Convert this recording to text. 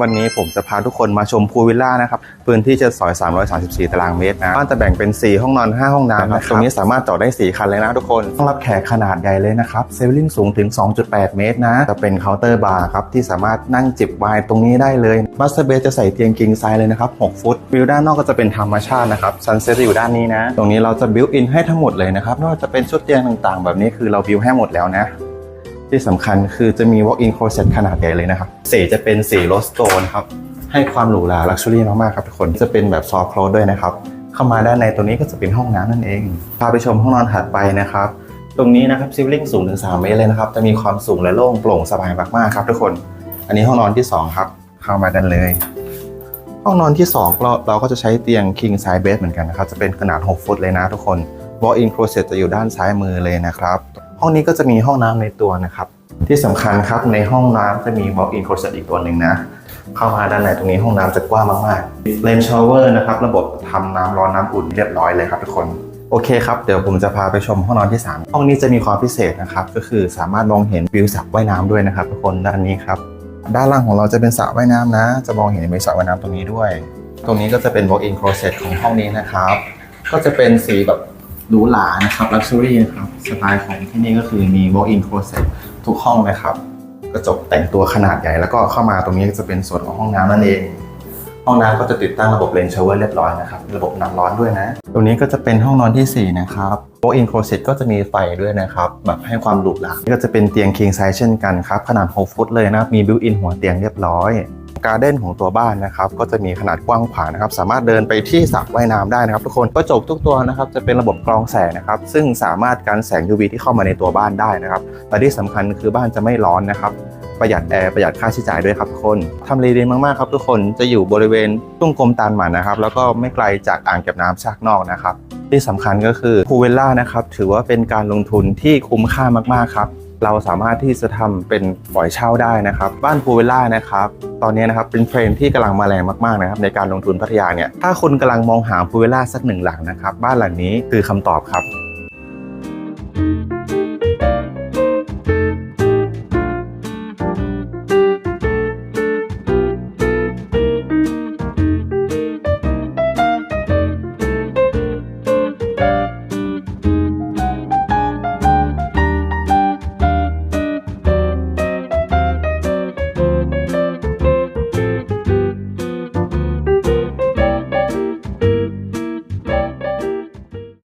วันนี้ผมจะพาทุกคนมาชมพูลวิลล่านะครับพื้นที่จะซอย 334 ตารางเมตรนะบ้านจะแบ่งเป็น 4 ห้องนอน 5 ห้องน้ำนะครับตรงนี้สามารถจอดได้ 4 คันเลยนะทุกคนต้องรับแขกขนาดใหญ่เลยนะครับเซลลิงสูงถึง 2.8 เมตรนะจะเป็นเคาน์เตอร์บาร์ครับที่สามารถนั่งจิบไวน์ตรงนี้ได้เลยบัสเตอร์เบสจะใส่เตียงกิงไซส์เลยนะครับ6ฟุตวิวด้านนอกก็จะเป็นธรรมชาตินะครับซันเซ็ตจะอยู่ด้านนี้นะ ตรงนี้เราจะบิวอินให้ทั้งหมดเลยนะครับไม่ว่าจะเป็นชุดเตียงต่างๆ แบบนี้คือเราบิวให้หมดแล้วนะ ที่สำคัญคือจะมี walk-in closet ขนาดใหญ่เลยนะครับสีจะเป็นสีโรสโตนครับ ให้ความหรูหราลักชัวรี่มากๆครับทุกคนจะเป็นแบบซอฟต์โคลด้วยนะครับ เข้ามาด้านในตัวนี้ก็จะเป็นห้องน้ำนั่นเอง พาไปชมห้องนอนถัดไปนะครับ ตรงนี้นะครับซิลลิงสูงถึง 3 เมตรเลยนะครับ จะมีความสูงและโล่งโปร่งสบายมากๆครับทุกคน อันนี้ห้องนอนที่ 2 ครับ เข้ามากันเลย ห้องนอนที่2เราเราก็จะใช้เตียง king size bed เหมือนกันนะครับจะเป็นขนาด 6 ฟุตเลยนะทุกคน walk-in closet จะอยู่ด้านซ้ายมือเลยนะครับ ห้องนี้ก็จะมีห้องน้ำในตัวนะครับ ที่สำคัญครับในห้องน้ำจะมี walk-in closet อีกตัวหนึ่งนะ เข้ามาด้านในตรงนี้ห้องน้ำจะกว้างมากๆเลนชาวเวอร์นะครับ ระบบทำน้ำร้อนน้ำอุ่นเรียบร้อยเลยครับทุกคนโอเคครับ เดี๋ยวผมจะพาไปชมห้องนอนที่ 3 ห้องนี้จะมีความพิเศษนะครับ ก็คือสามารถมองเห็นวิวสระว่ายน้ำด้วยนะครับทุกคนด้านนี้ครับ ด้านล่างของเราจะเป็นสระว่ายน้ำนะ จะมองเห็นมีสระว่ายน้ำตรงนี้ด้วย ตรงนี้ก็จะเป็น walk-in closet ของห้องนี้นะครับ ก็จะเป็นสีแบบ หรูหรานะครับ luxury นะครับ สไตล์ของที่นี่ก็คือมี walk-in closet ทุกห้องนะครับ กระจกแต่งตัวขนาดใหญ่แล้วก็เข้ามาตรงนี้ก็จะเป็นส่วนของห้องน้ำนั่นเอง ห้องน้ำก็จะติดตั้งระบบเลนชาวเวอร์เรียบร้อยนะครับ ระบบน้ำร้อนด้วยนะ ตรงนี้ก็จะเป็นห้องนอนที่ 4 นะครับ walk-in closet ก็จะมีไฟด้วยนะครับ แบบให้ความหรูหรานี่ก็จะเป็นเตียง king size เช่นกันครับ ขนาด 6 ฟุตเลยนะ มี built in หัวเตียงเรียบร้อย การ์เด้นของตัวบ้านนะครับก็จะมีขนาดกว้างขวางนะครับสามารถเดินไปที่สระว่ายน้ำได้นะครับ ทุกคนกระจกทุกตัวนะครับจะเป็นระบบกรองแสงนะครับซึ่งสามารถกันแสง UV ที่เข้ามาในตัวบ้านได้นะครับและที่สำคัญคือบ้านจะไม่ร้อนนะครับประหยัดแอร์ประหยัดค่าใช้จ่ายด้วยครับทุกคนทำเลดีมากๆครับทุกคนจะอยู่บริเวณตุ้งกรมตาลหมันนะครับ แล้วก็ไม่ไกลจากอ่างเก็บน้ำชากนอกนะครับ ที่สำคัญก็คือพูเวลล่านะครับถือว่าเป็นการลงทุนที่คุ้มค่ามากๆครับเราสามารถที่จะทำเป็นปล่อยเช่าได้นะครับ บ้านพูเวลล่านะครับ ตอนนี้นะครับเป็นเทรนด์ที่กำลังมาแรงมากๆนะครับในการลงทุนพัทยาเนี่ยถ้าคุณกำลังมองหาพูเวลล่าสักหนึ่งหลังนะครับบ้านหลังนี้คือคำตอบครับ